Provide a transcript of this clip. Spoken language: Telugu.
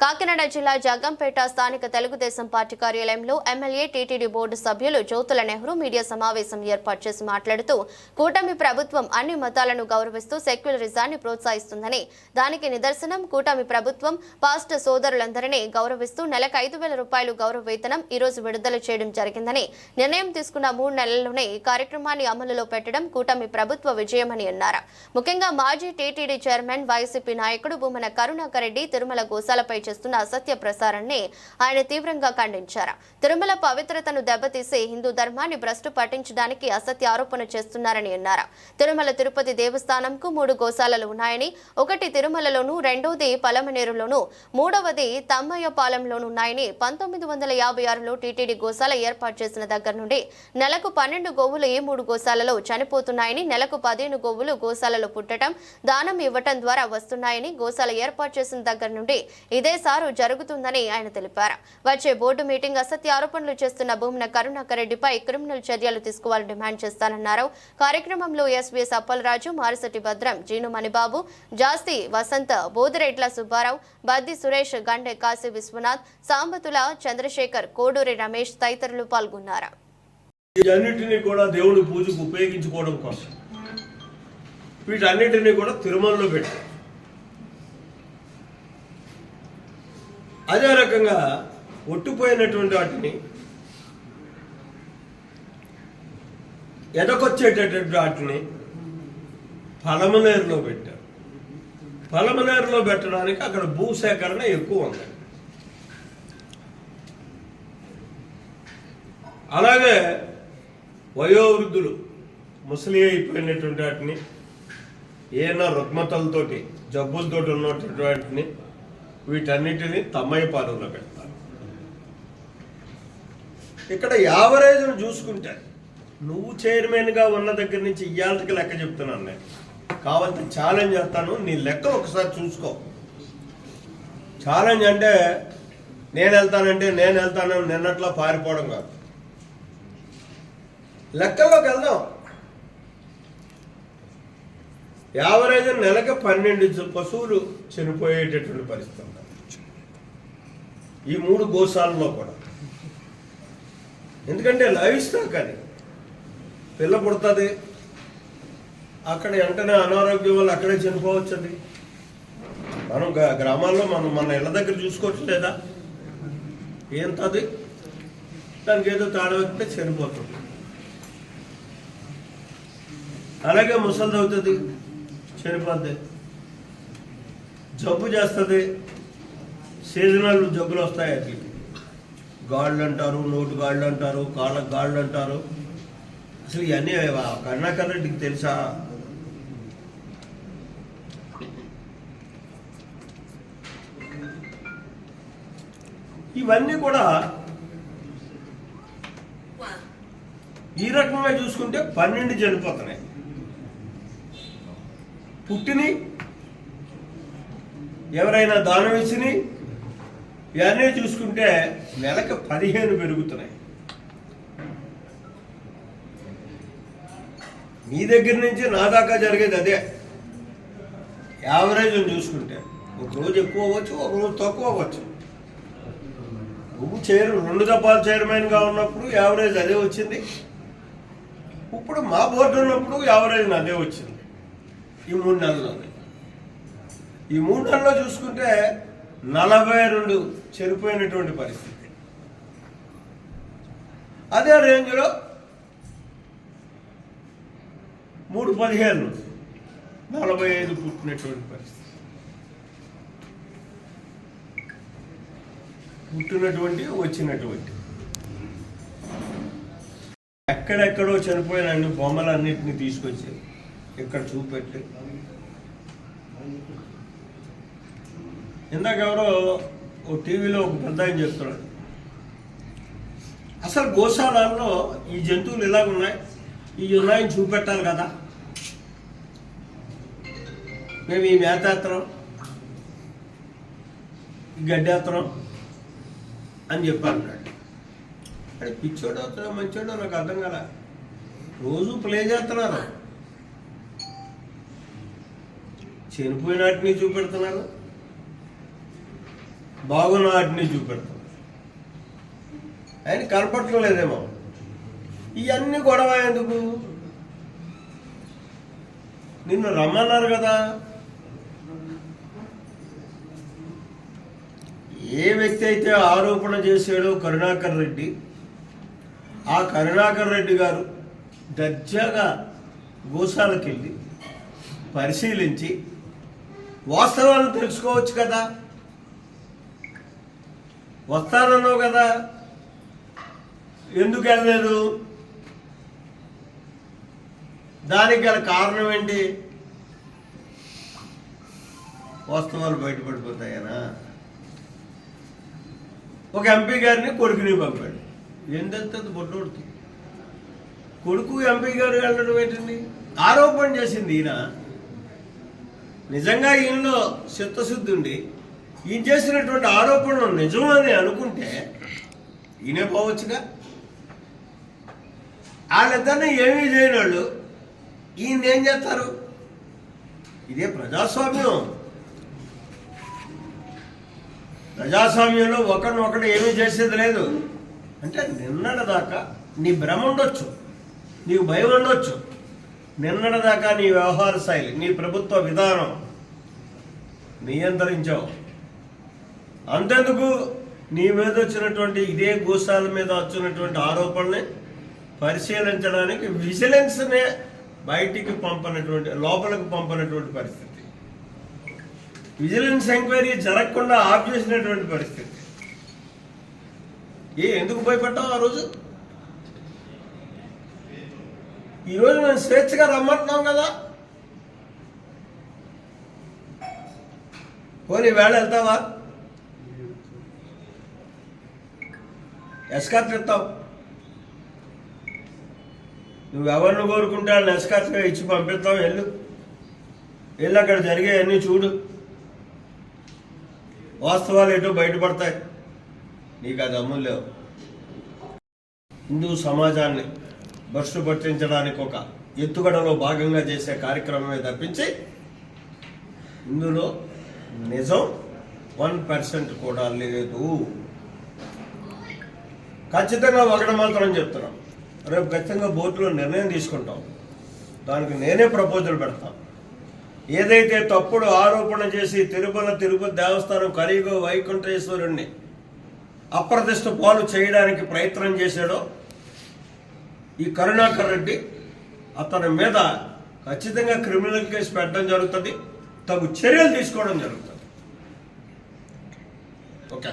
కాకినాడ జిల్లా జగ్గంపేట స్థానిక తెలుగుదేశం పార్టీ కార్యాలయంలో ఎమ్మెల్యే టీటీడీ బోర్డు సభ్యులు జ్యోతుల నెహ్రూ మీడియా సమావేశం ఏర్పాటు చేసి మాట్లాడుతూ కూటమి ప్రభుత్వం అన్ని మతాలను గౌరవిస్తూ సెక్యులరిజాన్ని ప్రోత్సహిస్తుందని దానికి నిదర్శనం కూటమి ప్రభుత్వం పాస్ట్ సోదరులందరినీ గౌరవిస్తూ నెలకు ఐదు వేల రూపాయలు గౌరవ వేతనం ఈ రోజు విడుదల చేయడం జరిగిందని నిర్ణయం తీసుకున్న మూడు నెలల్లోనే ఈ కార్యక్రమాన్ని అమలులో పెట్టడం కూటమి ప్రభుత్వ విజయమని అన్నారు. ముఖ్యంగా మాజీ టీటీడీ చైర్మన్ వైసీపీ నాయకుడు భూమన కరుణాకర్ రెడ్డి తిరుమల గోశాలపై చేస్తున్న అసత్య ప్రసారాన్ని ఆయన తీవ్రంగా ఖండించారు. తిరుమల పవిత్రతను దెబ్బతీసి హిందూ ధర్మాన్ని భ్రష్టు పట్టించడానికి అసత్య ఆరోపణ చేస్తున్నారని అన్నారు. తిరుమల తిరుపతి దేవస్థానంకు మూడు గోశాలలు ఉన్నాయని ఒకటి తిరుమలలోను రెండోది పలమనేరులోను మూడవది తమ్మయ్యపాలెంలోను ఉన్నాయని పంతొమ్మిది వందల యాభై ఆరులో టీటీడీ గోశాల ఏర్పాటు చేసిన దగ్గర నుండి నెలకు పన్నెండు గోవులు ఏ మూడు గోశాలలో చనిపోతున్నాయని నెలకు పదిహేను గోవులు గోశాలలో పుట్టడం దానం ఇవ్వటం ద్వారా వస్తున్నాయని గోశాల ఏర్పాటు చేసిన దగ్గర నుండి ఇదే సారు జరుగుతుందని ఆయన తెలిపారు. వచ్చే బోర్డు మీటింగ్ అసత్య ఆరోపణలు చేస్తున్న భూమన కరుణాకర్ రెడ్డిపై క్రిమినల్ చర్యలు తీసుకోవాలని డిమాండ్ చేస్తానన్నారు. కార్యక్రమంలో ఎస్వీఎస్ అప్పలరాజు మారిసటి భద్రం జీను మణిబాబు జాస్తి వసంత బోదిరెడ్ల సుబ్బారావు బద్ది సురేష్ గండె కాశీ విశ్వనాథ్ సాంబతుల చంద్రశేఖర్ కోడూరి రమేష్ తదితరులు పాల్గొన్నారు. వీటన్నిటినీ కూడా దేవుడి పూజకు ఉపయోగించుకోవడం కోసం. వీటన్నిటినీ కూడా తిరుమలలో పెట్టారు. అదే రకంగా ఒట్టుపోయినటువంటి వాటిని ఎదకొచ్చేటటువంటి వాటిని పలమనేరులో పెట్టారు. పలమనేరులో పెట్టడానికి అక్కడ భూసేకరణ ఎక్కువ ఉంది. అలాగే వయోవృద్ధులు ముసలి అయిపోయినటువంటి వాటిని ఏమైనా రుగ్మతలతోటి జబ్బులతోటి ఉన్నటువంటి వాటిని వీటన్నిటిని తమ్మయ్య పాలనలో పెడతారు. ఇక్కడ యావరేజ్ను చూసుకుంటే నువ్వు చైర్మన్గా ఉన్న దగ్గర నుంచి ఇయ్యాలకి లెక్క చెప్తున్నాను నేను. కావాలంటే ఛాలెంజ్ చేస్తాను నీ లెక్కలు ఒకసారి చూసుకో. ఛాలెంజ్ అంటే నేను వెళ్తానంటే నేను వెళ్తాను నిన్నట్లో పారిపోవడం కాదు. లెక్కల్లోకి వెళ్దాం. యావరేజ్ నెలకి పన్నెండు పశువులు చనిపోయేటటువంటి పరిస్థితి ఈ మూడు గోశాలలో కూడా. ఎందుకంటే లైవ్ స్టాక్ అది. పిల్ల పుడుతుంది. అక్కడ వెంటనే అనారోగ్యం వల్ల అక్కడే చనిపోవచ్చు అది మనం గ్రామాల్లో మనం మన ఇళ్ళ దగ్గర చూసుకోవచ్చు లేదా? ఏంటది? దానికి ఏదో తాడ చనిపోతుంది. అలాగే ముసలిది అవుతుంది చనిపోద్ది. జబ్బు చేస్తుంది. సీజనల్ జబ్బులు వస్తాయి అట్లకి గాళ్ళు అంటారు నోటు గాళ్ళు అంటారు కాళ్ళకు గాళ్ళు అంటారు అసలు ఇవన్నీ కర్ణాకర్ రెడ్డికి తెలుసా? ఇవన్నీ కూడా ఈ రకంగా చూసుకుంటే పన్నెండు చనిపోతున్నాయి. పుట్టిని ఎవరైనా దానం ఇచ్చిని ఇవన్నీ చూసుకుంటే నెలకు పదిహేను పెరుగుతున్నాయి. మీ దగ్గర నుంచి నా దాకా జరిగేది అదే. యావరేజ్ చూసుకుంటే ఒక రోజు ఎక్కువ అవ్వచ్చు ఒక రోజు తక్కువ అవ్వచ్చు. నువ్వు చైర్ రెండు దఫాలు చైర్మన్గా ఉన్నప్పుడు యావరేజ్ అదే వచ్చింది. ఇప్పుడు మా బోర్డు ఉన్నప్పుడు యావరేజ్ అదే వచ్చింది. ఈ మూడు నెలల్లో ఈ మూడు నెలల్లో చూసుకుంటే నలభై రెండు చనిపోయినటువంటి పరిస్థితి. అదే రేంజ్లో మూడు పదిహేను నలభై ఐదు పుట్టినటువంటి పరిస్థితి. పుట్టినటువంటి వచ్చినటువంటి. ఎక్కడెక్కడో చనిపోయిన అన్ని బొమ్మలన్నింటినీ తీసుకొచ్చి ఇక్కడ చూపెట్టి. ఇందాక ఎవరో ఓ టీవీలో ఒక పెద్ద ఆయన చెప్తున్నాడు. అసలు గోశాలలో ఈ జంతువులు ఇలాగ ఉన్నాయి. ఈ ఉన్నాయని చూపెట్టాలి కదా. మేము ఈ మేతేత్తనం ఈ గడ్డేత్తనం అని చెప్పాను అది పిచ్చోడు అవుతుందో మంచోడో నాకు అర్థం కదా రోజు ప్లే చేస్తున్నారు. చనిపోయినట్టుని చూపెడుతున్నారు. బాగున్న వాటిని చూపెడతాం. ఆయన కనపడటం లేదేమో. ఇవన్నీ గొడవ ఎందుకు? నిన్ను రమ్మన్నారు కదా. ఏ వ్యక్తి అయితే ఆరోపణ చేశాడో కరుణాకర్ రెడ్డి ఆ కరుణాకర్ రెడ్డి గారు దర్జాగా గోశాలకెళ్ళి పరిశీలించి వాస్తవాలను తెలుసుకోవచ్చు కదా. వస్తానన్నావు కదా. ఎందుకు వెళ్ళలేదు? దానికి గల కారణం ఏంటి? వాస్తవాలు బయటపడిపోతాయనా? ఒక ఎంపీ గారిని కొడుకుని పంపాడు. ఎంతెంతది బొడ్డోడుతుంది కొడుకు ఎంపీ గారు వెళ్ళడం ఏంటండి? ఆరోపణ చేసింది ఈయన. నిజంగా ఈయనలో చిత్తశుద్ధి ఉండి ఈయన చేసినటువంటి ఆరోపణలు నిజమని అనుకుంటే ఈయనే పోవచ్చుగా? వాళ్ళిద్దరిని ఏమీ చేయని వాళ్ళు ఈయన ఏం చేస్తారు? ఇదే ప్రజాస్వామ్యం. ప్రజాస్వామ్యంలో ఒకరినొకడు ఏమీ చేసేది లేదు. అంటే నిన్నటి దాకా నీ భ్రమ ఉండొచ్చు నీకు భయం ఉండొచ్చు. నిన్నటి దాకా నీ వ్యవహార శైలి నీ ప్రభుత్వ విధానం నియంత్రించావు. అంతెందుకు నీ మీద వచ్చినటువంటి ఇదే గోశాల మీద వచ్చినటువంటి ఆరోపణల్ని పరిశీలించడానికి విజిలెన్స్నే బయటికి పంపనటువంటి లోపలికి పంపనటువంటి పరిస్థితి. విజిలెన్స్ ఎంక్వైరీ జరగకుండా ఆఫ్ చేసినటువంటి పరిస్థితి. ఏ ఎందుకు భయపడ్డావు ఆ రోజు? ఈరోజు మేము స్వేచ్ఛగా రమ్మంటున్నాం కదా. పోనీ వేళ వెళ్తావా? ఎస్కార్ట్ ఇస్తావు నువ్వు ఎవరిని కోరుకుంటే వాళ్ళని ఎస్కార్ట్గా ఇచ్చి పంపిస్తావు వెళ్ళు. వెళ్ళి అక్కడ జరిగేవన్నీ చూడు. వాస్తవాలు ఏంటో బయటపడతాయి. నీకు అది అమ్ములు లేవు. హిందూ సమాజాన్ని భ్రష్టు పట్టించడానికి ఒక ఎత్తుగడలో భాగంగా చేసే కార్యక్రమమే తప్పించి ఇందులో నిజం వన్ పర్సెంట్ కూడా లేదు. ఖచ్చితంగా ఒకటి మాత్రం చెప్తున్నాం. రేపు ఖచ్చితంగా బోర్డులో నిర్ణయం తీసుకుంటాం. దానికి నేనే ప్రపోజల్ పెడతాను ఏదైతే తప్పుడు ఆరోపణ చేసి తిరుమల తిరుపతి దేవస్థానం కలియుగ వైకుంఠేశ్వరుణ్ణి అప్రతిష్ట పాలు చేయడానికి ప్రయత్నం చేశాడో ఈ కరుణాకర్ రెడ్డి అతని మీద ఖచ్చితంగా క్రిమినల్ కేసు పెట్టడం జరుగుతుంది. తగు చర్యలు తీసుకోవడం జరుగుతుంది. ఓకే.